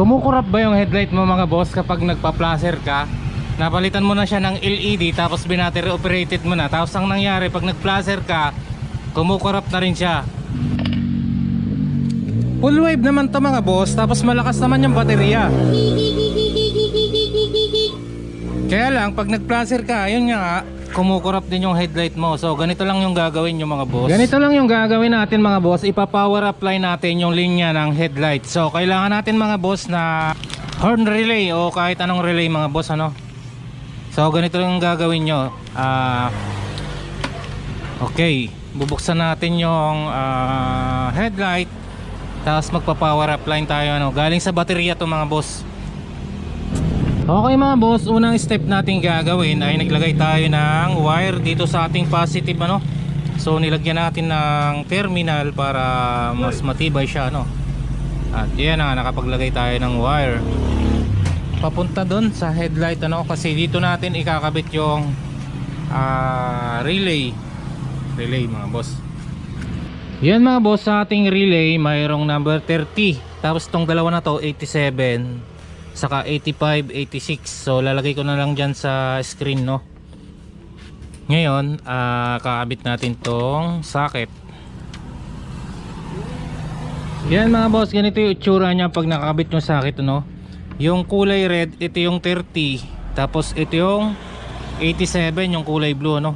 Kumukurap ba yung headlight mo mga boss kapag nagpa-placer ka? Napalitan mo na siya ng LED tapos binattery operated mo na. Tapos ang nangyari pag nag-placer ka, kumukurap na rin siya. Full wave naman to mga boss tapos malakas naman yung baterya. Kaya lang pag nag-placer ka, nga nga, kumukurap din yung headlight mo. So ganito lang yung gagawin yung mga boss. Ganito lang yung gagawin natin mga boss. Ipa-power apply natin yung linya ng headlight. So kailangan natin mga boss na horn relay o kahit anong relay mga boss ano. So ganito lang yung gagawin nyo. Ah okay, bubuksan natin yung ah, headlight. Tapos magpa-power apply tayo ano. Galing sa baterya to mga boss. Okay mga boss, unang step natin gagawin ay naglagay tayo ng wire dito sa ating positive ano. So nilagyan natin ng terminal para mas matibay siya no. At yan na nakapaglagay tayo ng wire. Papunta doon sa headlight ano kasi dito natin ikakabit yung ah, relay. Relay mga boss. Yan mga boss sa ating relay mayroong number 30. Tapos tong dalawa na to 87 saka 85, 86 so lalagay ko na lang dyan sa screen no? Ngayon ah, kakabit natin tong socket. Yan mga boss ganito yung itsura nya pag nakakabit yung socket no? Yung kulay red ito yung 30 tapos ito yung 87 yung kulay blue no?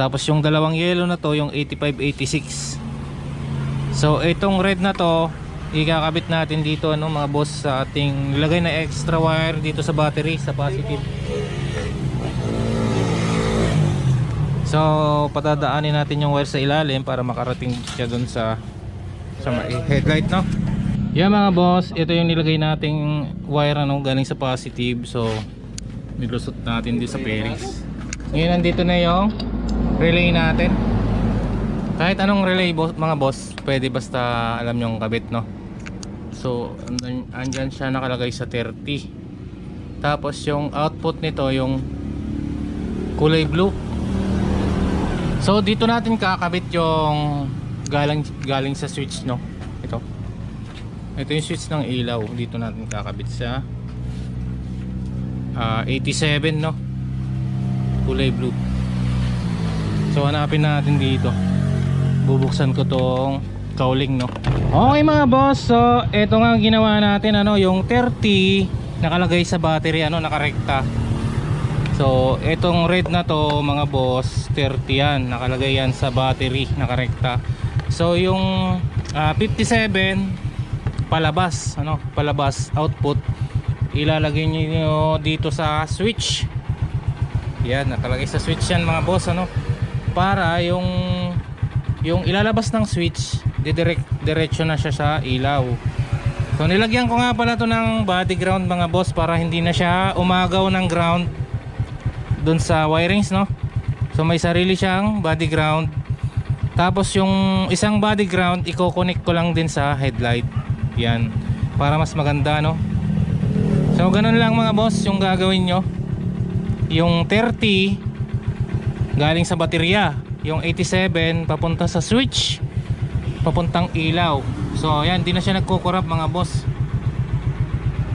Tapos yung dalawang yellow na to yung 85, 86 so itong red na to ikakabit natin dito ano mga boss sa ating lagay na extra wire dito sa battery sa positive. So patadaanin natin yung wire sa ilalim para makarating siya dun sa sa headlight no? Yan mga boss ito yung nilagay nating wire ano galing sa positive. So nilusot natin dito sa pairings ngayon nandito na yung relay natin. Kahit anong relay boss, mga boss pwede basta alam yung kabit no so andyan, siya nakalagay sa 30 tapos yung output nito yung kulay blue. So dito natin kakabit yung galing, galing sa switch no? Ito. Ito yung switch ng ilaw. Dito natin kakabit sa ah, 87 no? Kulay blue. So hanapin natin dito. Bubuksan ko tong cowling no? Okay mga boss. So ito nga ginawa natin ano yung 30 nakalagay sa battery ano nakarekta. So itong red na to mga boss 30 yan. Nakalagay yan sa battery nakarekta. So yung ah, 57 palabas ano palabas output. Ilalagay niyo dito sa switch. Yan nakalagay sa switch yan mga boss ano. Para yung yung ilalabas ng switch didirect diretso na siya sa ilaw. So nilagyan ko nga pala to ng body ground mga boss para hindi na siya umagaw ng ground dun sa wirings no? So may sarili siyang body ground. Tapos yung isang body ground i-connect ko lang din sa headlight. Yan. Para mas maganda no? So ganun lang mga boss yung gagawin nyo. Yung 30 galing sa baterya. Yung 87 papunta sa switch papuntang ilaw. So ayan di na siya nagkukurap mga boss.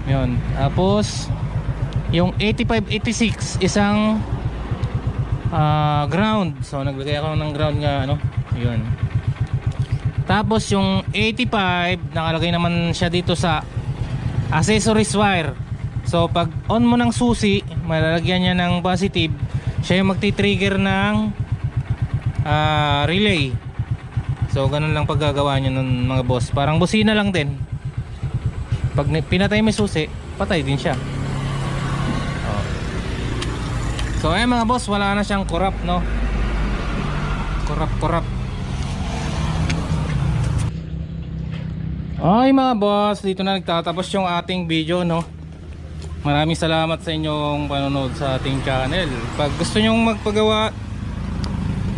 Yun. Tapos yung 85 86 isang ah, ground. So naglagay ako ng ground nga ano? Yun. Tapos yung 85 nakalagay naman siya dito sa accessories wire. So pag on mo ng susi malalagyan niya ng positive siya yung magti-trigger ng ah, relay so ganun lang paggagawa nyo nun mga boss. Parang busina lang din. Pag pinatay mo susi patay din siya. Oh. so ayun mga boss wala na siyang kurap no? Kurap kurap ay mga boss dito na nagtatapos yung ating video no? Maraming salamat sa inyong panonood sa ating channel. Pag gusto nyong magpagawa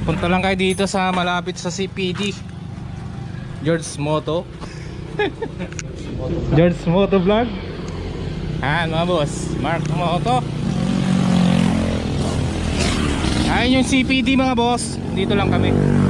punta lang kayo dito sa malapit sa CPD George Moto. George Moto Vlog. Ayan mga boss. Mark Moto. Ayan yung CPD mga boss. Dito lang kami